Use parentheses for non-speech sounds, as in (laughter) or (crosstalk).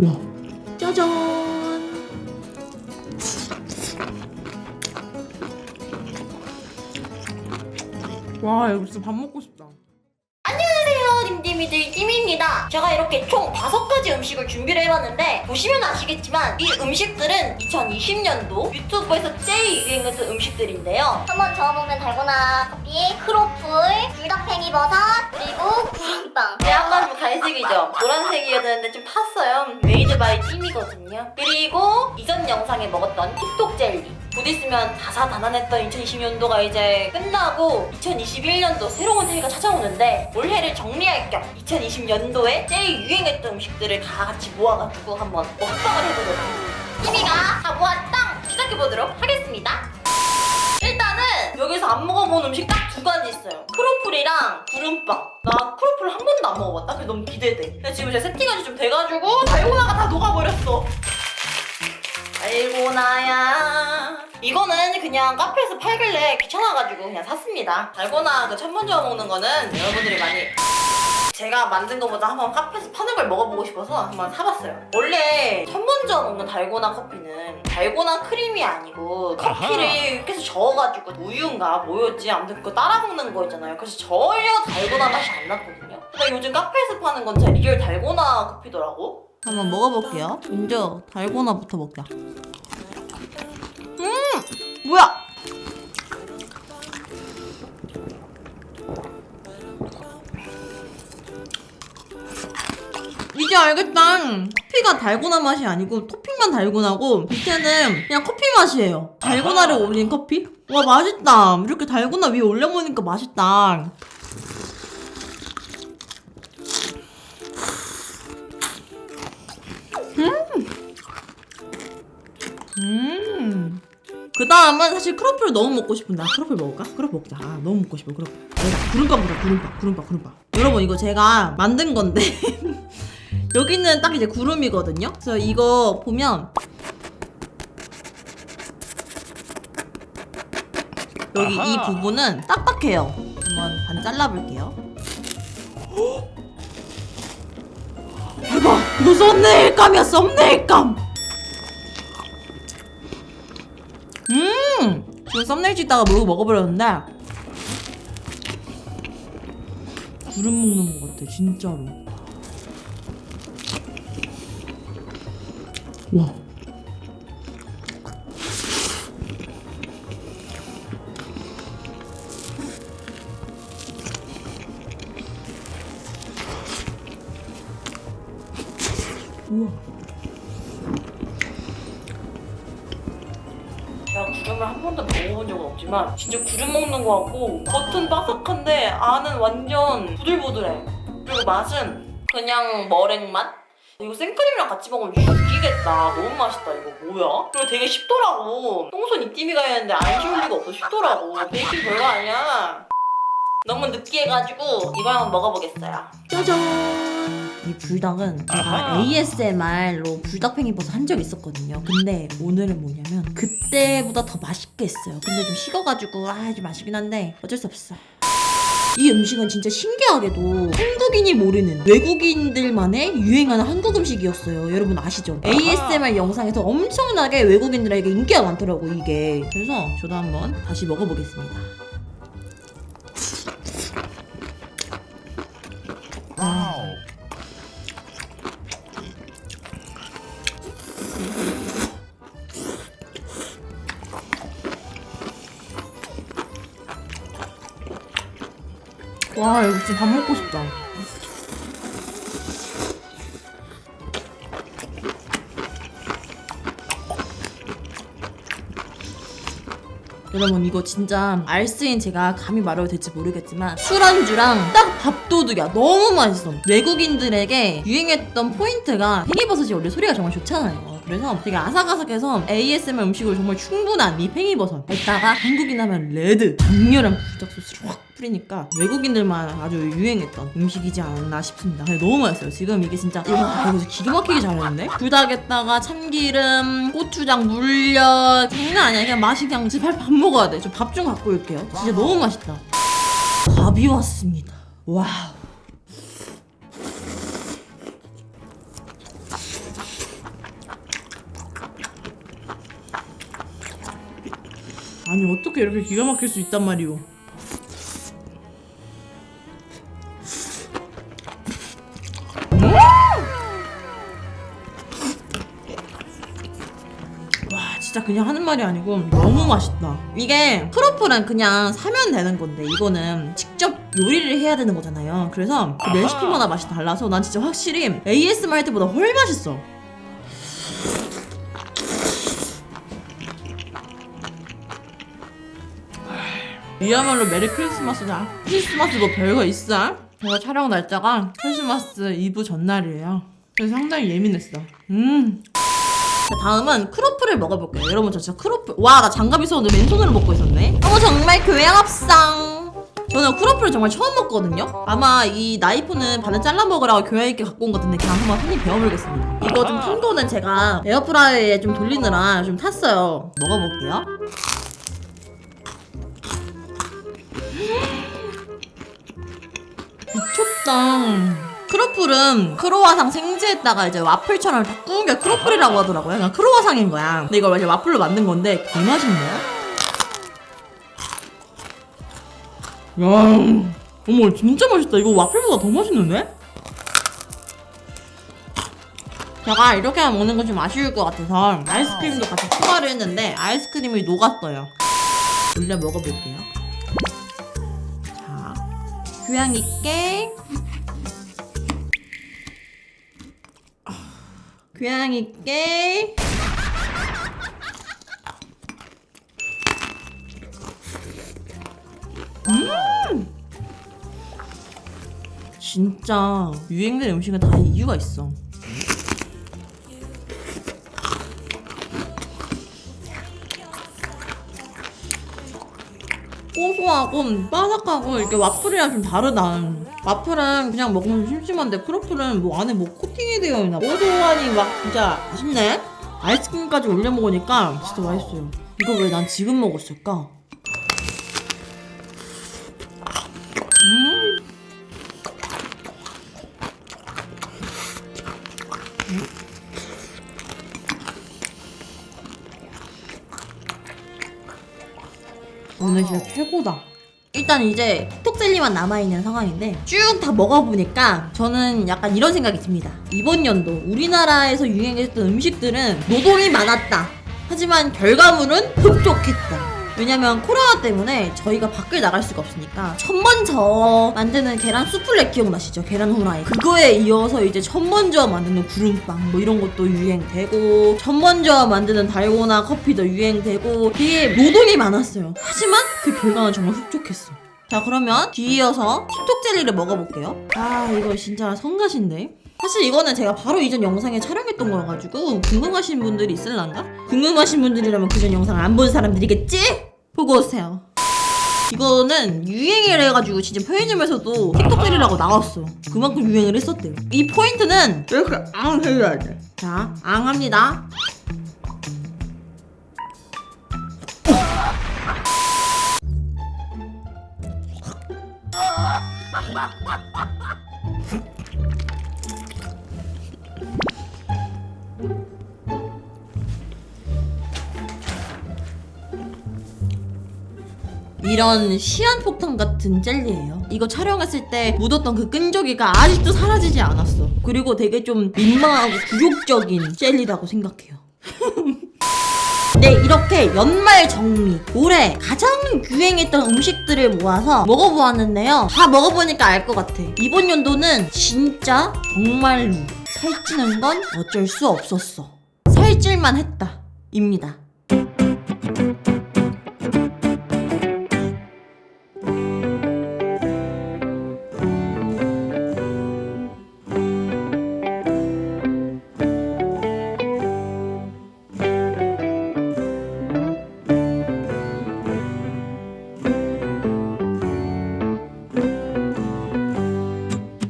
와 짜잔. 와 이거 진짜 밥 먹고 싶다 안녕하세요 님디미들 띠미입니다. 제가 이렇게 총 다섯 가지 음식을 준비를 해봤는데 보시면 아시겠지만 이 음식들은 2020년도 유튜브에서 제일 유행했던 음식들인데요. 한번 저어먹는 달고나 커피, 크로플, 불닭팽이 버섯, 그리고 구름빵. 제 한번 갈색이죠? 노란색이었는데 좀 탔어요. 메이드 바이 띠미거든요. 그리고 이전 영상에 먹었던 틱톡 젤리 곧 있으면 다사다난했던 2020년도가 이제 끝나고 2021년도 새로운 해가 찾아오는데 올해를 정리할 겸 2020년도에 제일 유행했던 음식들을 다 같이 모아가지고 한번 먹방을 해보도록 띠미가 다 모았당 시작해보도록 하겠습니다 일단은 여기서 안 먹어본 음식 딱 두 가지 있어요. 크로플이랑 구름빵. 나 크로플 한 번도 안 먹어봤다. 그래서 너무 기대돼. 근데 지금 제가 세팅한 지 좀 돼가지고 달고나가 다 녹아버렸어. 달고나야. 이거는 그냥 카페에서 팔길래 귀찮아가지고 그냥 샀습니다. 달고나 그 천번저어 먹는 거는 여러분들이 많이 제가 만든 것보다 한번 카페에서 파는 걸 먹어보고 싶어서 한번 사봤어요. 원래 첫 번째 먹는 달고나 커피는 달고나 크림이 아니고 커피를 이렇게 해서 저어가지고 우유인가 뭐였지 아무튼 그거 따라 먹는 거 있잖아요. 그래서 전혀 달고나 맛이 안 났거든요. 근데 요즘 카페에서 파는 건 진짜 리얼 달고나 커피더라고. 한번 먹어볼게요. 먼저 달고나부터 먹자. 음 뭐야? 이제 알겠다. 커피가 달고나 맛이 아니고 토핑만 달고나고 밑에는 그냥 커피 맛이에요. 달고나를 올린 커피? 와 맛있다. 이렇게 달고나 위에 올려 먹으니까 맛있다. 그 다음은 사실 크로플을 너무 먹고 싶은데 아, 크로플 먹을까? 크로플 먹자. 아, 너무 먹고 싶어 크로플. 아니다 구름빵 보자 구름빵 구름빵 구름빵. 여러분 이거 제가 만든 건데 (laughs) 여기는 딱 이제 구름이거든요. 그래서 이거 보면 여기 이. 부분은 딱딱해요. 한번 반 잘라볼게요. (gasps) 대박! 이거 썸네일감이야 썸네일감! 음! 지금 썸네일 찍다가 모르고 먹어버렸는데 구름 먹는 것 같아 진짜로. 와. 우와 구름을 한 번도 먹어본 적은 없지만 진짜 구름 먹는 거 같고 겉은 바삭한데 안은 완전 부들부들해. 그리고 맛은 그냥 머랭 맛? 이거 생크림이랑 같이 먹으면 죽이겠다. 너무 맛있다. 이거 뭐야? 그리고 되게 쉽더라고. 똥손 이띠미가 했는데 안 쉬울 리가 없어. 쉽더라고. 베이킹 별거 아니야. 너무 느끼해가지고 이걸 한번 먹어보겠어요. 짜잔 이 불닭은 제가. ASMR로 불닭팽이 버섯 한 적 있었거든요. 근데 오늘은 뭐냐면 그때보다 더 맛있게 했어요. 근데 좀 식어가지고 아좀 맛있긴 한데 어쩔 수 없어. 이 음식은 진짜 신기하게도 한국인이 모르는 외국인들만의 유행하는 한국 음식이었어요. 여러분 아시죠? ASMR 영상에서 엄청나게 외국인들에게 인기가 많더라고 이게. 그래서 저도 한번 다시 먹어보겠습니다. 와 이거 진짜 밥 먹고 싶다. 여러분 이거 진짜 알쓰인 제가 감히 말해도 될지 모르겠지만 술안주랑 딱 밥도둑이야. 너무 맛있어. 외국인들에게 유행했던 포인트가 팽이버섯이 원래 소리가 정말 좋잖아요 그래서 되게 아삭아삭해서 ASMR 음식으로 정말 충분한 이 팽이버섯. 에다가 한국인 하면 레드 강렬한 불닭 소스를 확 뿌리니까 외국인들만 아주 유행했던 음식이지 않았나 싶습니다. 너무 맛있어요. 지금 이게 진짜 와 이거 기가 막히게 잘했는데? 불닭에다가 참기름 고추장 물엿. 장난 아니야. 그냥 맛이 그냥 진짜 밥 먹어야 돼 저 밥 좀 갖고 올게요. 진짜 너무 맛있다. 밥이 왔습니다. 와우 아니 어떻게 이렇게 기가 막힐 수 있단 말이오? 진짜 그냥 하는 말이 아니고 너무 맛있다. 이게 크로플은 그냥 사면 되는 건데 이거는 직접 요리를 해야 되는 거잖아요. 그래서 그 레시피마다 맛이 달라서 난 진짜 확실히 ASMR 할 때보다 훨 맛있어 이야말로 메리 크리스마스다. 크리스마스 뭐 별거 있어? 제가 촬영 날짜가 크리스마스 이브 전날이에요. 그래서 상당히 예민했어. 음. 자, 다음은 크로플을 먹어볼게요. 여러분, 저 진짜 크로플. 와, 나 장갑 있었는데 맨손으로 먹고 있었네. 어머, 정말 교양업상. 저는 크로플을 정말 처음 먹거든요. 아마 이 나이프는 반은 잘라 먹으라고 교양 있게 갖고 온 것 같은데 그냥 한번 한입 배워보겠습니다. 이거 좀 큰 거는 제가 에어프라이에 좀 돌리느라 좀 탔어요. 먹어볼게요. 미쳤다. 크로플은 크로와상 생지에다가 이제 와플처럼 다 구운 게 크로플이라고 하더라고요. 그냥 크로와상인 거야. 근데 이걸 이제 와플로 만든 건데 개 맛있네. 야, 어머 진짜 맛있다. 이거 와플보다 더 맛있는데? 제가 이렇게만 먹는 건 좀 아쉬울 것 같아서 아이스크림도 같이 추가를 했는데 아이스크림이 녹았어요. 올려 먹어볼게요. 자, 교양 있게. 교양 있게. 음! 진짜 유행된 음식은 다 이유가 있어. 고소하고 바삭하고 이렇게 와플이랑 좀 다르다. 와플은 그냥 먹으면 심심한데 크로플은 뭐 안에 뭐 코팅이 되어 있나 고소하니 막 진짜 맛있네. 아이스크림까지 올려 먹으니까 진짜 맛있어요. 이거 왜 난 지금 먹었을까? 오늘 진짜 최고다. 일단 이제 톡젤리만 남아있는 상황인데 쭉 다 먹어보니까 저는 약간 이런 생각이 듭니다. 이번 연도 우리나라에서 유행했던 음식들은 노동이 많았다. 하지만 결과물은 흡족했다. 왜냐면 코로나 때문에 저희가 밖을 나갈 수가 없으니까 천번저 만드는 계란 수플레 기억나시죠? 계란 후라이. 그거에 이어서 이제 천번저 만드는 구름빵 뭐 이런 것도 유행되고 천번저 만드는 달고나 커피도 유행되고 되게 노동이 많았어요. 하지만 그 결과는 정말 흡족했어. 자 그러면 뒤이어서 틱톡 젤리를 먹어볼게요. 아 이거 진짜 성가신데 사실 이거는 제가 바로 이전 영상에 촬영했던 거여가지고 궁금하신 분들이 있을란가? 궁금하신 분들이라면 그전 영상을 안본 사람들이겠지? 보고 오세요. 이거는 유행을 해가지고 진짜 편의점에서도 틱톡들이라고 나왔어. 그만큼 유행을 했었대요. 이 포인트는 이렇게 앙 해줘야 돼 자 앙 합니다 이런 시한폭탄 같은 젤리예요. 이거 촬영했을 때 묻었던 그 끈적이가 아직도 사라지지 않았어. 그리고 되게 좀 민망하고 굴욕적인 젤리라고 생각해요. (laughs) 네, 이렇게 연말 정리, 올해 가장 유행했던 음식들을 모아서 먹어보았는데요. 다 먹어보니까 알 것 같아. 이번 연도는 진짜 정말로 살찌는 건 어쩔 수 없었어. 살찔만 했다. 입니다.